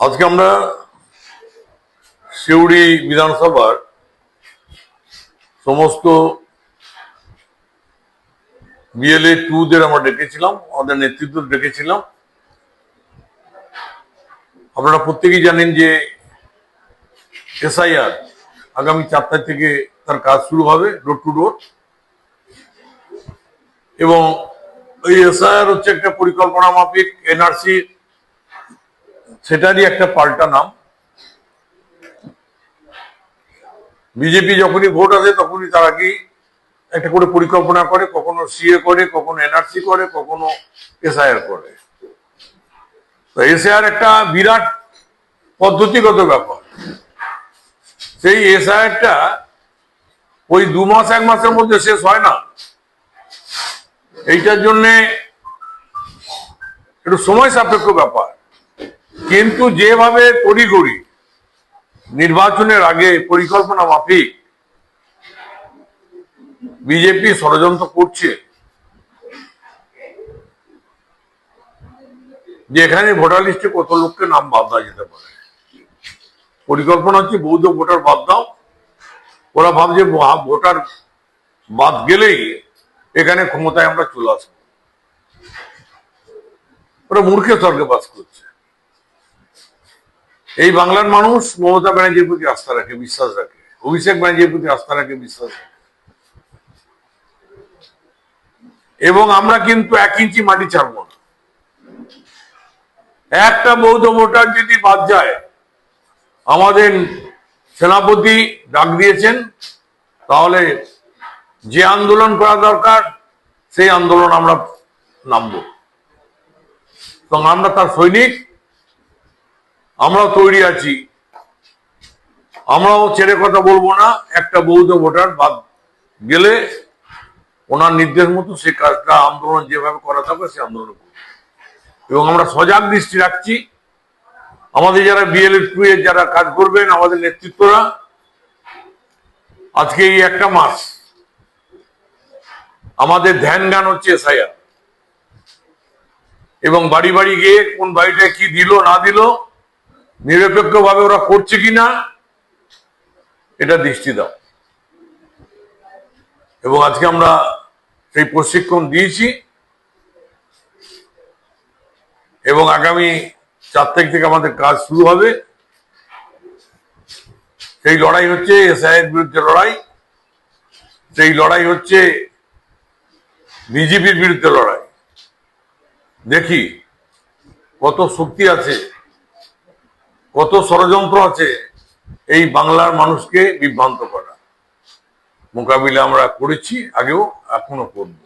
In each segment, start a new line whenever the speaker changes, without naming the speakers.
আজকে আমরা সিউড়ি বিধানসভার সমস্ত বিএলএ টুদের আমরা ডেকেছিলাম, আমাদের নেতৃত্ব ডেকেছিলাম। আপনারা প্রত্যেকেই জানেন যে এসআইআর আগামী চার তারিখ থেকে তার কাজ শুরু হবে ডোর টু ডোর এবং এই এসআইআর হচ্ছে একটা পরিকল্পনা মাফিক, এনআরসি সেটারই একটা পাল্টা নাম। বিজেপি যখনই ভোট আসে, তখনই তারা কি একটা করে পরিকল্পনা করে, কখনো সিএ করে, কখনো এনআরসি করে, কখনো এসআইআর করে। তো এসআইআর একটা বিরাট পদ্ধতিগত ব্যাপার। সেই এসআইআরটা ওই দু মাস, এক মাসের মধ্যে শেষ হয় না। এইটার জন্যে একটু সময় সাপেক্ষ ব্যাপার। কিন্তু যেভাবে তড়িঘড়ি নির্বাচনের আগে পরিকল্পনা মাফিক বিজেপি ষড়যন্ত্র করছে যে এখানে ভোটার লিস্টে কত লোককে নাম বাদ দেওয়া যেতে পারে। পরিকল্পনা হচ্ছে বৌদ্ধ ভোটার বাদ দাও, ওরা ভাবছে ভোটার বাদ গেলেই এখানে ক্ষমতায় আমরা চলে আসব। ওরা মূর্খের স্বর্গে বাস করছে। এই বাংলার মানুষ মমতা ব্যানার্জির প্রতি আস্থা রাখে, বিশ্বাস রাখে। অভিষেক ব্যানার্জির প্রতি আস্থা রাখে, বিশ্বাস রাখে। এবং আমরা কিন্তু এক ইঞ্চি মাটি ছাড়ব না। একটা বৌদ্ধ ভোটার যদি বাদ যায়, আমাদের সেনাপতি ডাক দিয়েছেন, তাহলে যে আন্দোলন করা দরকার, সেই আন্দোলন আমরা নামব। এবং আমরা তার সৈনিক আমরাও তৈরি আছি। আমরাও ছেড়ে কথা বলব না, একটা বৌদ্ধ ভোটার বাদ গেলে ওনার নির্দেশ মতো সে কাজটা আন্দোলন যেভাবে করা থাকবে সে আন্দোলন করবে। এবং আমরা সজাগ দৃষ্টি রাখছি। আমাদের যারা বিএলএ টু এর যারা কাজ করবেন, আমাদের নেতৃত্বরা, আজকে এই একটা মাস আমাদের ধ্যান জ্ঞান হচ্ছে এসআইআর। এবং বাড়ি বাড়ি গিয়ে কোন বাড়িটা কি দিল, না দিল নিরপেক্ষভাবে ওরা করছে কিনা, এটা দৃষ্টি দাও। এবং আজকে আমরা সেই প্রশিক্ষণ দিয়েছি। এবং আগামী চার তারিখ থেকে আমাদের কাজ শুরু হবে। সেই লড়াই হচ্ছে এসআইয়ের বিরুদ্ধে লড়াই। সেই লড়াই হচ্ছে বিজেপির বিরুদ্ধে লড়াই। দেখি কত শক্তি আছে কত ষড়যন্ত্র আছে এই বাংলার মানুষকে বিভ্রান্ত করা। মোকাবিলা আমরা করেছি, আগেও এখনও করব।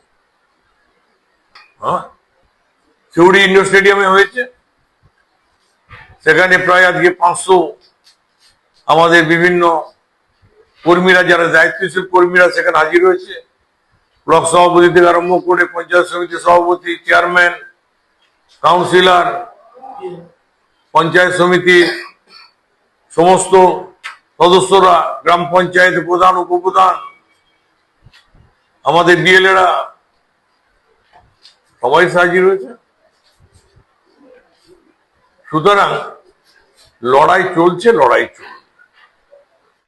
হ্যাঁ? সিউড়ি ইন্ডোর স্টেডিয়ামে হয়েছে। সেখানে প্রায় আজকে পাঁচশো আমাদের বিভিন্ন কর্মীরা, যারা দায়িত্বশীল কর্মীরা সেখানে হাজির হয়েছে। ব্লক সভাপতি থেকে আরম্ভ করে পঞ্চায়েত সমিতি সভাপতি, চেয়ারম্যান, কাউন্সিলর পঞ্চায়েত সমিতির সমস্ত সদস্যরা, গ্রাম পঞ্চায়েত প্রধান, উপপ্রধান, আমাদের বিএলএরা সবাই হাজির রয়েছে। সুতরাং লড়াই চলছে লড়াই চলছে।